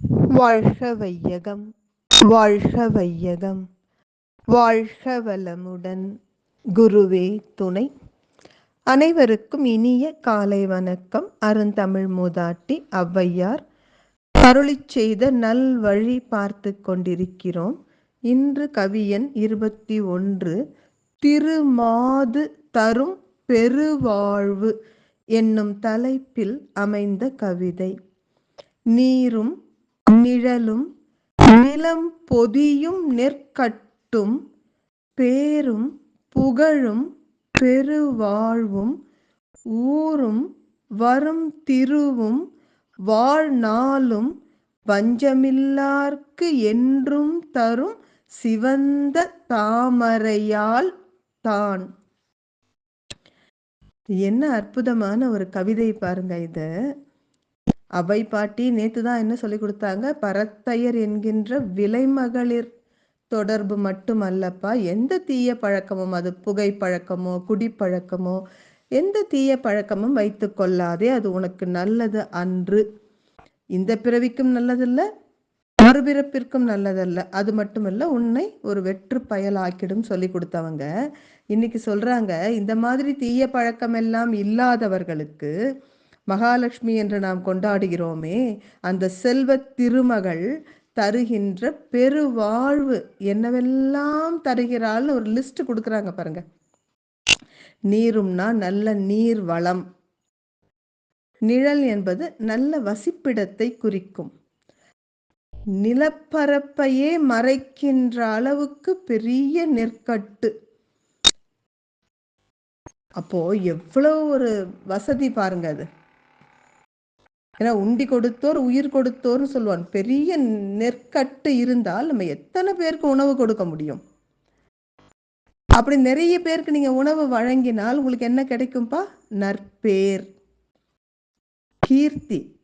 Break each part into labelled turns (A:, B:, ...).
A: வாழ்க வையகம் வாழ்க வையகம் வாழ்க வளமுடன் குருவே துணை. அனைவருக்கும் இனிய காலை வணக்கம். அருந்தமிழ் மூதாட்டி ஔவையார் அருளிச் செய்த நல் வழி பார்த்து கொண்டிருக்கிறோம். இன்று கவியன் இருபத்தி ஒன்று திருமாது தரும் பெருவாழ்வு என்னும் தலைப்பில் அமைந்த கவிதை. நீரும் நிழலும் நிலம் பொதியும் நெற்கட்டும் பேரும் புகழும் பெருவாழ்வும் ஊரும் வரும் திருவும் வாழ்நாளும் வஞ்சமில்லார்க்கு என்றும் தரும் சிவந்த தாமரையால் தான். என்ன அற்புதமான ஒரு கவிதை பாருங்க இது. அவை பாட்டி நேத்து தான் என்ன சொல்லி கொடுத்தாங்க? பரத்தையர் என்கின்ற விலைமகளிர் தொடர்பு மட்டுமல்லப்பா எந்த தீய பழக்கமும் அது புகை பழக்கமோ குடிப்பழக்கமோ எந்த தீய பழக்கமும் வைத்து கொள்ளாதே அது உனக்கு நல்லது அன்று. இந்த பிறவிக்கும் நல்லதல்ல மறுபிறப்பிற்கும் நல்லதல்ல. அது மட்டுமல்ல உன்னை ஒரு வெற்று பயலாக்கிடும் சொல்லி கொடுத்தவங்க. இன்னைக்கு சொல்றாங்க இந்த மாதிரி தீய பழக்கம் எல்லாம் இல்லாதவர்களுக்கு மகாலட்சுமி என்று நாம் கொண்டாடுகிறோமே அந்த செல்வ திருமகள் தருகின்ற பெருவாழ்வு என்னவெல்லாம் தருகிறாள்னு ஒரு லிஸ்ட் கொடுக்குறாங்க பாருங்க. நீரும்னா நல்ல நீர் வளம். நிழல் என்பது நல்ல வசிப்பிடத்தை குறிக்கும். நிலப்பரப்பையே மறைக்கின்ற அளவுக்கு பெரிய நெற்கட்டு. அப்போ எவ்வளவு ஒரு வசதி பாருங்க அது. ஏன்னா உண்டி கொடுத்தோர் உயிர் கொடுத்தோர்னு சொல்லுவான் பெரிய நெற்கட்டு இருந்தால் நம்ம எத்தனை பேருக்கு உணவு கொடுக்க முடியும்? அப்படி நிறைய பேருக்கு நீங்க உணவு வழங்கினால் உங்களுக்கு என்ன கிடைக்கும்பா? நற்பேர். கீர்த்தி.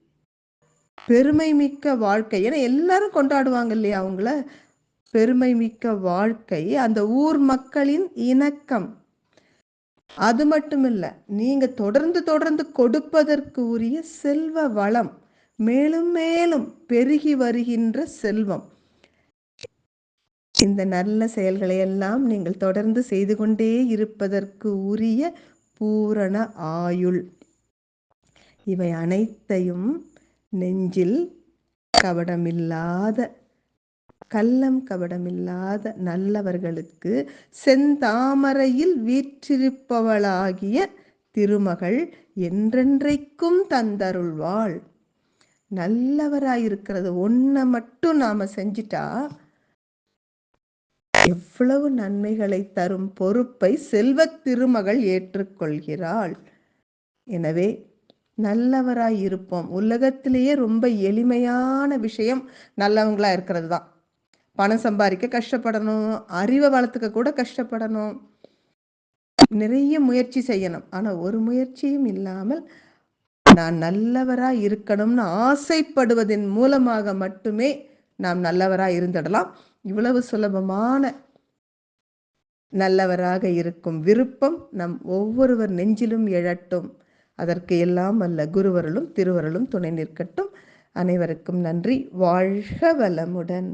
A: பெருமை மிக்க வாழ்க்கை. ஏன்னா எல்லாரும் கொண்டாடுவாங்க இல்லையா அவங்கள? பெருமை மிக்க வாழ்க்கை. அந்த ஊர் மக்களின் இணக்கம். அது மட்டும் இல்லை நீங்கள் தொடர்ந்து தொடர்ந்து கொடுப்பதற்கு உரிய செல்வ வளம் மேலும் மேலும் பெருகி வருகின்ற செல்வம். இந்த நல்ல செயல்களை எல்லாம் நீங்கள் தொடர்ந்து செய்து கொண்டே இருப்பதற்கு உரிய பூரண ஆயுள். இவை அனைத்தையும் நெஞ்சில் கவடமில்லாத கள்ளம் கபடமில்லாத நல்லவர்களுக்கு செந்தாமரையில் வீற்றிருப்பவளாகிய திருமகள் என்றென்றைக்கும் தந்தருள்வாள். நல்லவராயிருக்கிறது ஒன்றை மட்டும் நாம செஞ்சிட்டா எவ்வளவு நன்மைகளை தரும் பொறுப்பை செல்வத் திருமகள் ஏற்றுக்கொள்கிறாள். எனவே நல்லவராய் இருப்போம் உலகத்திலேயே ரொம்ப எளிமையான விஷயம் நல்லவங்களா இருக்கிறது தான். பணம் சம்பாதிக்க கஷ்டப்படணும் அறிவை வளர்த்துக்க கூட கஷ்டப்படணும். நிறைய முயற்சி செய்யணும். ஆனா ஒரு முயற்சியும் இல்லாமல் நான் நல்லவரா இருக்கணும்னு ஆசைப்படுவதன் மூலமாக மட்டுமே நாம் நல்லவரா இருந்துடலாம். இவ்வளவு சுலபமான நல்லவராக இருக்கும் விருப்பம் நம் ஒவ்வொருவர் நெஞ்சிலும் எழட்டும். அதற்கு எல்லாம் அல்ல குருவருளும் திருவருளும் துணை நிற்கட்டும். அனைவருக்கும் நன்றி. வாழ்க வளமுடன்.